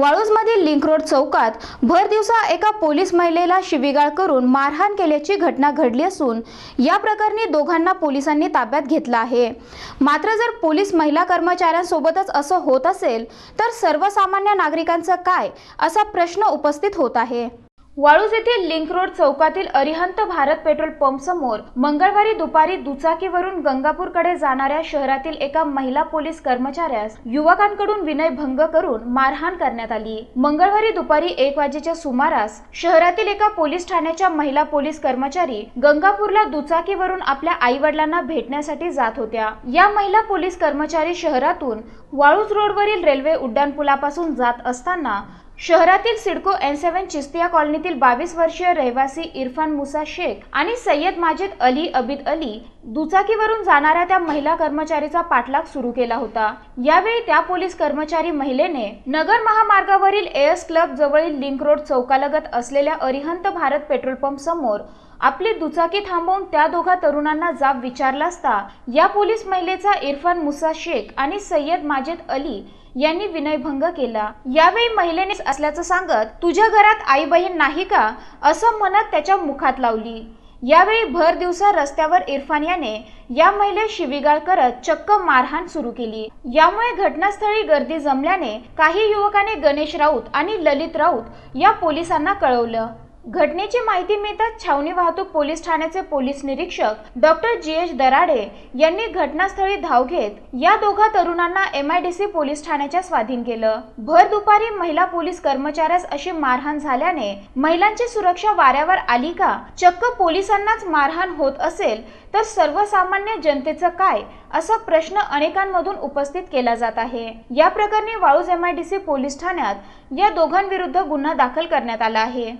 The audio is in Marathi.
वाळूजमधील लिंक रोड चौकात भर दिवसा एका पोलीस महिलेला शिवीगाळ करून मारहाण केल्याची घटना घडली असून या प्रकरणी दोघांना पोलिसांनी ताब्यात घेतलं आहे. मात्र जर पोलीस महिला कर्मचाऱ्यांसोबतच असं होत असेल तर सर्वसामान्य नागरिकांचं काय असा प्रश्न उपस्थित होत आहे. वाळूज येथील लिंक रोड चौकातील अरिहंत भारत पेट्रोल पंप समोर मंगळवारी दुपारी दुचाकीवरून गंगापूरकडे जाणाऱ्या शहरातील एका महिला पोलीस कर्मचाऱ्यास युवकांकडून विनयभंग करून मारहाण करण्यात आली. मंगळवारी दुपारी एक वाजेच्या सुमारास शहरातील एका पोलीस ठाण्याच्या महिला पोलीस कर्मचारी गंगापूरला दुचाकीवरून आपल्या आई वडिलांना भेटण्यासाठी जात होत्या. या महिला पोलीस कर्मचारी शहरातून वाळूज रोडवरील रेल्वे उड्डाणपुलापासून जात असताना शहरातील सिडको एन सेव्हन चिस्तिया कॉलनीतील बावीस वर्षीय रहिवासी इरफान मुसा शेख आणि सय्यद माजिद अली अबिद अली दुचाकीवरून जाणाऱ्या त्या महिला कर्मचारीचा पाठलाग सुरू केला होता. यावेळी त्या पोलीस कर्मचारी महिलेने नगर महामार्गावरील एएस क्लब जवळील लिंक रोड चौकालगत असलेल्या अरिहंत भारत पेट्रोल पंप समोर आपली दुचाकी थांबवून त्या दोघा तरुणांना जाब विचारला असता या पोलीस महिलेचा इरफान मुसा शेख आणि सय्यद माजेद अली यांनी विनयभंग केला. यावेळी महिलेने असल्याचं सांगत तुझ्या घरात आई बहीण नाही का? असं म्हणत त्याच्या मुखात लावली. यावेळी भर दिवसा रस्त्यावर इरफान याने या महिला शिवीगाळ करत चक्क मारहाण सुरू केली. यामुळे घटनास्थळी गर्दी जमल्याने काही युवकाने गणेश राऊत आणि ललित राऊत या पोलिसांना कळवलं. घटनेची माहिती मिळताच छावणी वाहतूक पोलीस ठाण्याचे पोलीस निरीक्षक डॉक्टर जी एच दराडे यांनी घटनास्थळी धाव घेत या दोघा तरुणांना M I D C police ठाण्याच्या स्वाधीन केलं. भर दुपारी महिला पोलीस कर्मचाऱ्यास अशी मारहाण झाल्याने महिलांची सुरक्षा वाऱ्यावर आली का? चक्क पोलिसांनाच मारहाण होत असेल तर सर्वसामान्य जनतेचं काय? असा प्रश्न अनेकांमधून उपस्थित केला जात आहे. या प्रकरणी Waluj M I D C police ठाण्यात या दोघांविरुद्ध गुन्हा दाखल करण्यात आला आहे.